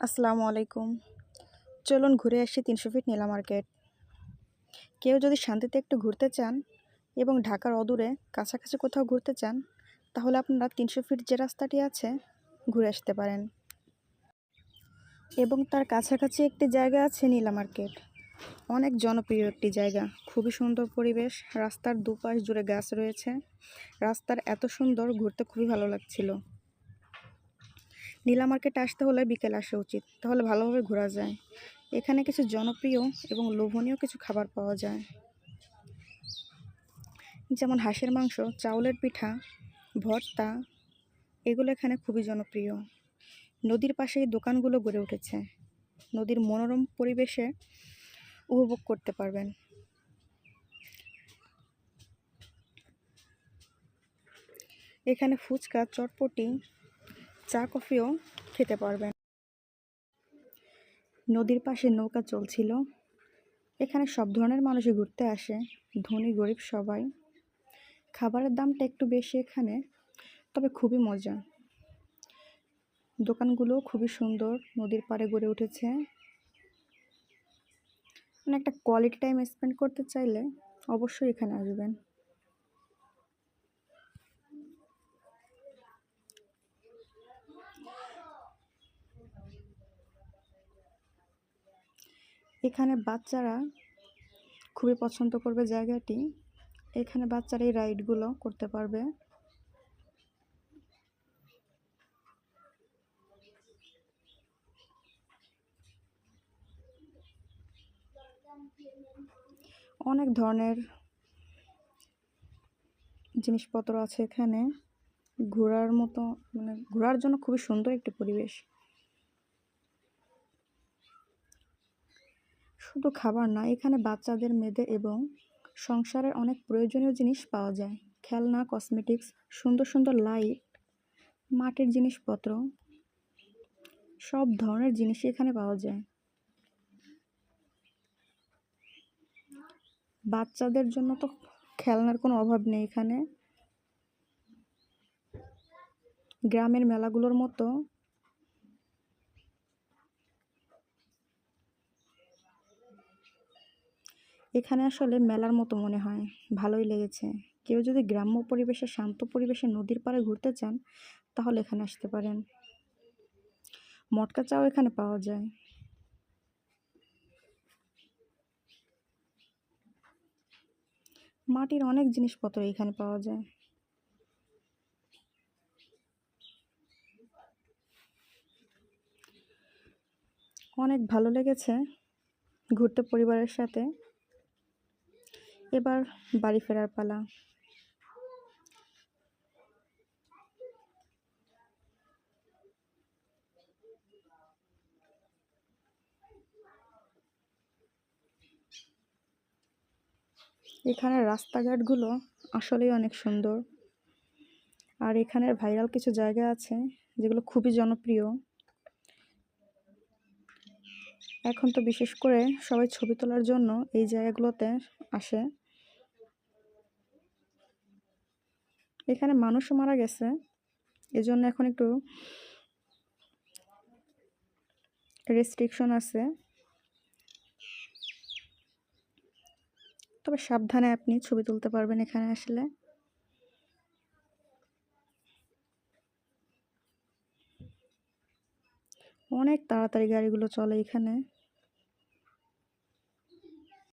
আসসালামু আলাইকুম। চলুন ঘুরে আসি তিনশো ফিট নীলা মার্কেট। কেউ যদি শান্তিতে একটু ঘুরতে চান এবং ঢাকার অদূরে কাছাকাছি কোথাও ঘুরতে চান, তাহলে আপনারা তিনশো ফিট যে রাস্তাটি আছে ঘুরে আসতে পারেন। এবং তার কাছাকাছি একটি জায়গা আছে নীলা মার্কেট। অনেক জনপ্রিয় একটি জায়গা। খুবই সুন্দর পরিবেশ। রাস্তার দুপাশ জুড়ে গাছ রয়েছে। রাস্তার এত সুন্দর, ঘুরতে খুবই ভালো লাগছিল। নীলা মার্কেটে আসতে হলে বিকেলে আসা উচিত, তাহলে ভালোভাবে ঘোরা যায়। এখানে কিছু জনপ্রিয় এবং লোভনীয় কিছু খাবার পাওয়া যায়। যেমন হাঁসের মাংস, চাউলের পিঠা, ভর্তা, এগুলো এখানে খুবই জনপ্রিয়। নদীর পাশে দোকানগুলো গড়ে উঠেছে। নদীর মনোরম পরিবেশে উপভোগ করতে পারবেন। এখানে ফুচকা, চটপটি চা কফিও খেতে পারবেন। নদীর পাশে নৌকা চলছিল। এখানে সব ধরনের মানুষই ঘুরতে আসে, ধনী, গরিব সবাই। খাবারের দামটা একটু বেশি এখানে, তবে খুবই মজা। দোকানগুলো খুবই সুন্দর, নদীর পাড়ে গড়ে উঠেছে। মানে একটা কোয়ালিটি টাইম স্পেন্ড করতে চাইলে অবশ্যই এখানে আসবেন। এখানে বাচ্চারা খুবই পছন্দ করবে জায়গাটি। এখানে বাচ্চারা এই রাইডগুলো করতে পারবে। অনেক ধরনের জিনিসপত্র আছে এখানে। ঘোরার মতো মানে ঘোরার জন্য খুবই সুন্দর একটি পরিবেশ। শুধু খাবার না, এখানে বাচ্চাদের, মেয়েদের এবং সংসারের অনেক প্রয়োজনীয় জিনিস পাওয়া যায়। খেলনা কসমেটিক্স সুন্দর সুন্দর লাইট মাটির জিনিসপত্র, সব ধরনের জিনিসই এখানে পাওয়া যায়। বাচ্চাদের জন্য তো খেলনার কোনো অভাব নেই এখানে। গ্রামের মেলাগুলোর মতো। এখানে আসলে মেলার মতো মনে হয়, ভালোই লেগেছে। কেউ যদি গ্রাম্য পরিবেশে, শান্ত পরিবেশে নদীর পাড়ে ঘুরতে চান, তাহলে এখানে আসতে পারেন। মটকা চাও এখানে পাওয়া যায়। মাটির অনেক জিনিসপত্র এখানে পাওয়া যায়। অনেক ভালো লেগেছে ঘুরতে পরিবারের সাথে। এবার বাড়ি ফেরার পালা। এখানের রাস্তাঘাটগুলো আসলেই অনেক সুন্দর। আর এখানের ভাইরাল কিছু জায়গা আছে যেগুলো খুবই জনপ্রিয়। এখন তো বিশেষ করে সবাই ছবি তোলার জন্য এই জায়গাগুলোতে আসে। এখানে মানুষও মারা গেছে। এজন্য এখন একটু রেস্ট্রিকশন আছে। তবে সাবধানে আপনি ছবি তুলতে পারবেন এখানে আসলে। অনেক তাড়াতাড়ি গাড়িগুলো চলে এখানে।